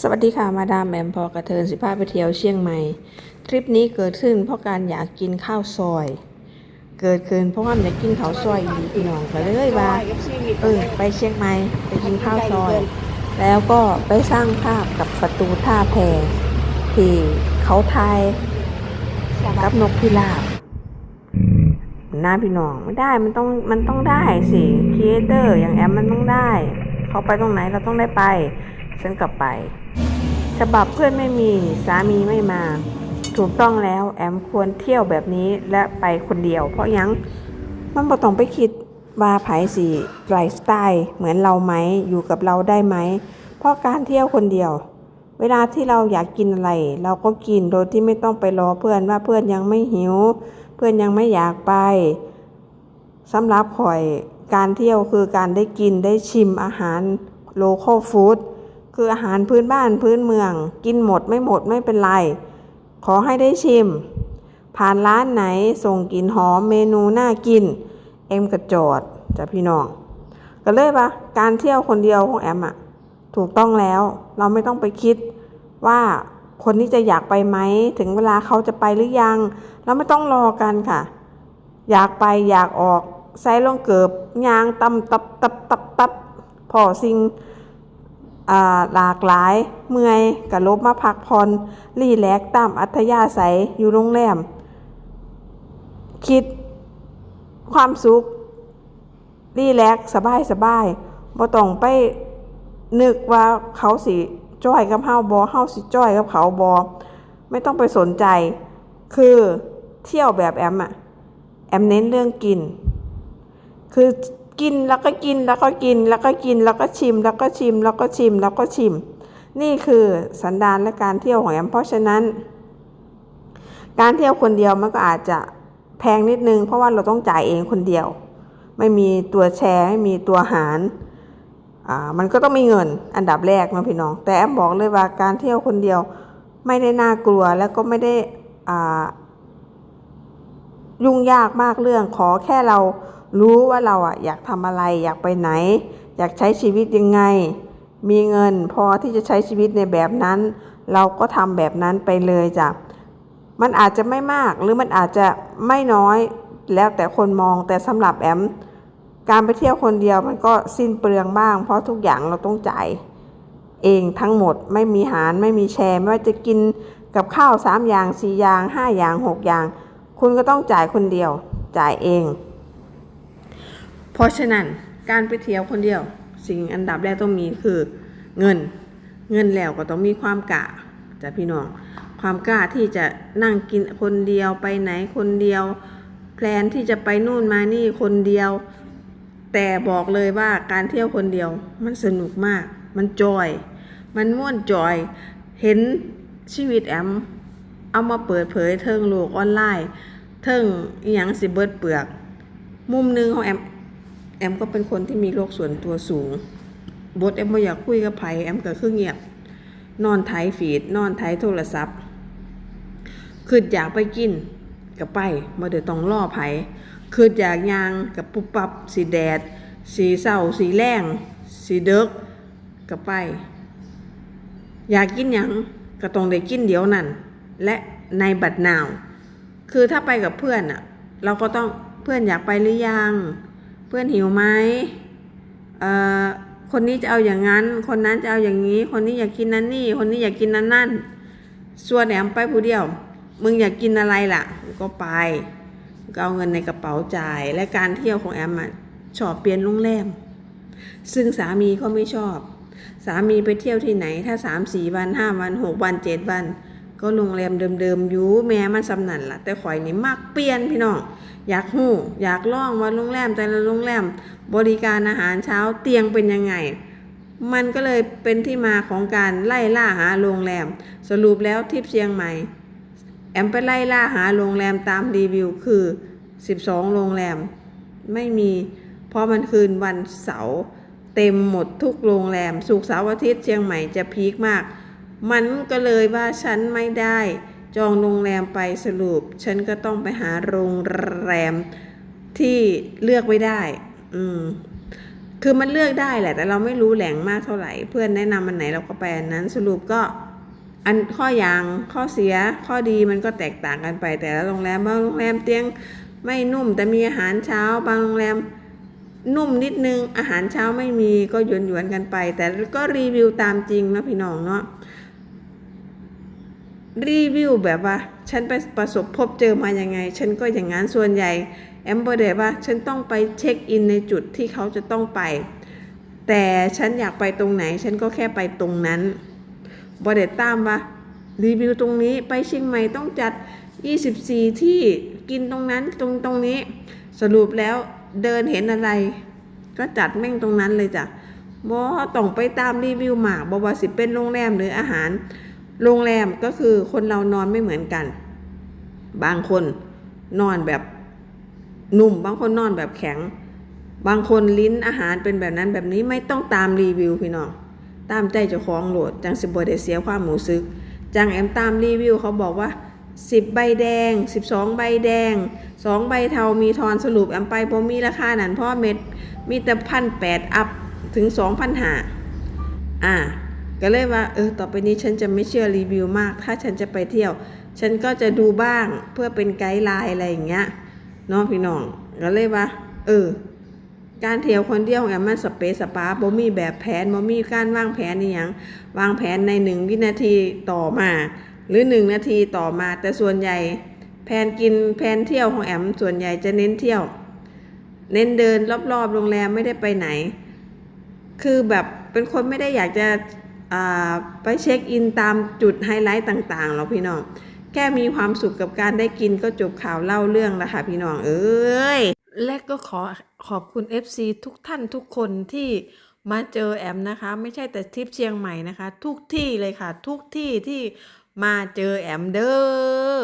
สวัสดีค่ะมาดามแหมมพอกระเทินสิพาไปเที่ยวเชียงใหม่ ทริปนี้เกิดขึ้นเพราะการอยากกินข้าวซอย เกิดขึ้นเพราะว่าอยากกินข้าวซอยอีพี่น้องก็เลยว่าเออไปเชียงใหม่ไปกินข้าวซอย แล้วก็ไปสร้างภาพกับประตูท่าแพที่เขาทายกับนกพิราบหน้าพี่น้องไม่ได้มันต้องมันต้องได้สิครีเอเตอร์อย่างแอมมันต้องได้ เขาไปตรงไหนเราต้องได้ไป ฉันกลับไป ฉบับเพื่อนไม่มีสามีไม่มา ถูกต้องแล้วแอมควรเที่ยวแบบนี้และไปคนเดียว เพราะยังมันบ่ต้องไปคิดว่าไผสีไลฟ์สไตล์เหมือนเราไหมอยู่กับเราได้ไหม เพราะการเที่ยวคนเดียว เวลาที่เราอยากกินอะไร เราก็กินโดยที่ไม่ต้องไปรอเพื่อนว่าเพื่อนยังไม่หิว เพื่อนยังไม่อยากไปสำหรับข่อยการเที่ยวคือการได้กินได้ชิมอาหารโลคอลฟู้ด คืออาหารพื้นบ้านพื้นเมือง กินหมดไม่หมดไม่เป็นไร ขอให้ได้ชิม ผ่านร้านไหนส่งกลิ่นหอมเมนูน่ากิน เอ็มกระจอดจ้ะพี่น้อง ก็เลยปะการเที่ยวคนเดียวของแอมอะถูกต้องแล้ว เราไม่ต้องไปคิดว่าคนนี้จะอยากไปไหม ถึงเวลาเขาจะไปหรือยัง เราไม่ต้องรอกันค่ะ อยากไปอยากออกใส่ลงเกิบยางตำตับตับตับตับพอสิ่ง หลากหลาย เมื่อยกะลบมาพักพรรีแลกตามอัธยาศัยอยู่โรงแรม คิดความสุขรีแลกสบายสบายบ่ต้องไปนึกว่าเขาสิจ้อยกับเฮาบ่เฮาสิจ้อยกับเขาบ่ไม่ต้องไปสนใจ คือเที่ยวแบบแอมอะแอมเน้นเรื่องกิน คือ กินแล้วก็กินแล้วก็กินแล้วก็กินแล้วก็ชิม แล้วก็ชิม แล้วก็ชิมแล้วก็ชิม นี่คือสันดานและการเที่ยวของแอมเพราะฉะนั้น การเที่ยวคนเดียวมันก็อาจจะแพงนิดนึง เพราะว่าเราต้องจ่ายเองคนเดียว ไม่มีตัวแชร์ไม่มีตัวหารอ่ามันก็ต้องมีเงินอันดับแรกนะพี่น้อง แต่แอมบอกเลยว่าการเที่ยวคนเดียวไม่ได้น่ากลัวแล้วก็ไม่ได้อ่ายุ่งยากมากเรื่องขอแค่เรา รู้ว่าเราอะอยากทำอะไรอยากไปไหน อยากใช้ชีวิตยังไง มีเงินพอที่จะใช้ชีวิตในแบบนั้น เราก็ทำแบบนั้นไปเลยจ้ะมันอาจจะไม่มากหรือมันอาจจะไม่น้อยแล้วแต่คนมองแต่สำหรับแอม การไปเที่ยวคนเดียวมันก็สิ้นเปลืองบ้าง เพราะทุกอย่างเราต้องจ่ายเองทั้งหมดไม่มีหารไม่มีแชร์ ไม่ว่าจะกินกับข้าวสามอย่างสี่อย่างห้าอย่างหกอย่าง คุณก็ต้องจ่ายคนเดียวจ่ายเอง เพราะฉะนั้นการไปเที่ยวคนเดียว สิ่งอันดับแรกต้องมีคือเงิน เงินแล้วก็ต้องมีความกล้าจ้ะพี่น้อง ความกล้าที่จะนั่งกินคนเดียวไปไหนคนเดียว แพลนที่จะไปนู่นมานี่คนเดียว แต่บอกเลยว่าการเที่ยวคนเดียวมันสนุกมาก มันจอย มันม่วนจอย เห็นชีวิตแอม เอามาเปิดเผยเทิงโลกออนไลน์ เทิงอหยังสิเบิดเปลือก มุมหนึงของแอม แอมก็เป็นคนที่มีโลกส่วนตัวสูงบทแอมบ่อยากคุยกับไผแอมก็คือเงียบ นอนไถฟีด นอนไถโทรศัพท์คืออยากไปกินก็ไปบ่ได้ต้องล่อไผคืออยากยางกับปุบปับสีแดด สีเศร้าสีแรงสีเดึกก็ไป อยากกินหยังก็ต้องได้กินเดี๋ยวนั้น และในบัดนาว คือถ้าไปกับเพื่อนอะเราก็ต้องเพื่อนอยากไปหรือยัง เพื่อนหิวไหมเอ่อคนนี้จะเอาอย่างนั้น คนนั้นจะเอาอย่างนี้ คนนี้อยากกินนั่นนี่ คนนี้อยากกินนั่นนั่นส่วนแหนมไปผู้เดียว มึงอยากกินอะไรล่ะ ก็ไป ก็เอาเงินในกระเป๋าจ่าย และการเที่ยวของแอมอะชอบเปลี่ยนโรงแรม ซึ่งสามีเขาไม่ชอบ สามีไปเที่ยวที่ไหน ถ้าสามสี่วันห้าวันหกวันเจ็ดวัน ก็โรงแรมเดิมๆอยู่แม้มันสำนันล่ะ แต่ข่อยนี่มักเปลี่ยนพี่น้องอยากหู้อยากล่องว่าโรงแรมแต่ละโรงแรมบริการอาหารเช้าเตียงเป็นยังไง มันก็เลยเป็นที่มาของการไล่ล่าหาโรงแรม สรุปแล้วทิปเชียงใหม่ แอมไปไล่ล่าหาโรงแรมตามรีวิวคือ 12 โรงแรม ไม่มีเพราะมันคืนวันเสาร์เต็มหมดทุกโรงแรมสุกเสาร์อาทิตย์เชียงใหม่จะพีคมาก มันก็เลยว่าฉันไม่ได้ จองโรงแรมไปสรุป ฉันก็ต้องไปหาโรงแรมที่เลือกไม่ได้ อืม คือมันเลือกได้แหละ แต่เราไม่รู้แหล่งมากเท่าไหร่ เพื่อนแนะนำอันไหนเราก็ไปอันนั้น สรุปก็อันข้ออย่างข้อเสียข้อดีมันก็แตกต่างกันไป แต่ละโรงแรมบางโรงแรมเตียงไม่นุ่มแต่มีอาหารเช้าบางโรงแรมนุ่มนิดนึงอาหารเช้าไม่มีก็หยวนหยวนๆกันไป แต่ก็รีวิวตามจริงนะพี่น้องเนาะ รีวิวแบบว่า ฉันไปประสบพบเจอมายังไง ฉันก็อย่างนั้นส่วนใหญ่แอมเบอร์เดว่าฉันต้องไปเช็คอินในจุดที่เขาจะต้องไป แต่ฉันอยากไปตรงไหน ฉันก็แค่ไปตรงนั้นบอเดตามว่ารีวิวตรงนี้ไปเชียงใหม่ต้องจัด 24 ที่กินตรงนั้นตรงตรงนี้ สรุปแล้วเดินเห็นอะไร ก็จัดแม่งตรงนั้นเลยจ้ะบ่ต้องไปตามรีวิวหมากบ่ว่าสิเป็นโรงแรมหรืออาหาร โรงแรมก็คือคนเรานอนไม่เหมือนกัน บางคนนอนแบบนุ่ม บางคนนอนแบบแข็ง บางคนลิ้นอาหารเป็นแบบนั้นแบบนี้ไม่ต้องตามรีวิวพี่น้อง ตามใจเจ้าของโหลด จังสิบได้เสียความหมูซึก จังแอมตามรีวิวเขาบอกว่า10ใบแดง12ใบแดง2ใบเทามีทอนสรุปแอมไปบ่มีราคานั้นพราะเม็ดมีแต่พันแปดอัพถึง2 0 0 0หาอ่า ก็เลยว่าเออต่อไปนี้ฉันจะไม่เชื่อรีวิวมาก ถ้าฉันจะไปเที่ยว ฉันก็จะดูบ้างเพื่อเป็นไกด์ไลน์อะไรอย่างเงี้ยเนาะพี่น้องก็เลยว่า เออ การเที่ยวคนเดียวของแอมมันสเปซสปาบ่มีแบบแผนบ่มีการวางแผนนี่ยังวางแผนในหนึ่งวินาทีต่อมา หรือหนึ่งนาทีต่อมา แต่ส่วนใหญ่แผนกินแผนเที่ยวของแอมส่วนใหญ่จะเน้นเที่ยว เน้นเดินรอบๆโรงแรมไม่ได้ไปไหน คือแบบเป็นคนไม่ได้อยากจะ ไปเช็คอินตามจุดไฮไลท์ต่างๆหรอพี่น้องแค่มีความสุขกับการได้กินก็จบข่าวเล่าเรื่องแล้วค่ะพี่น้องเอ้ยและก็ขอขอบคุณ FC ทุกท่านทุกคนที่มาเจอแอมนะคะ ไม่ใช่แต่ทริปเชียงใหม่นะคะ ทุกที่เลยค่ะ ทุกที่ที่มาเจอแอมเด้อ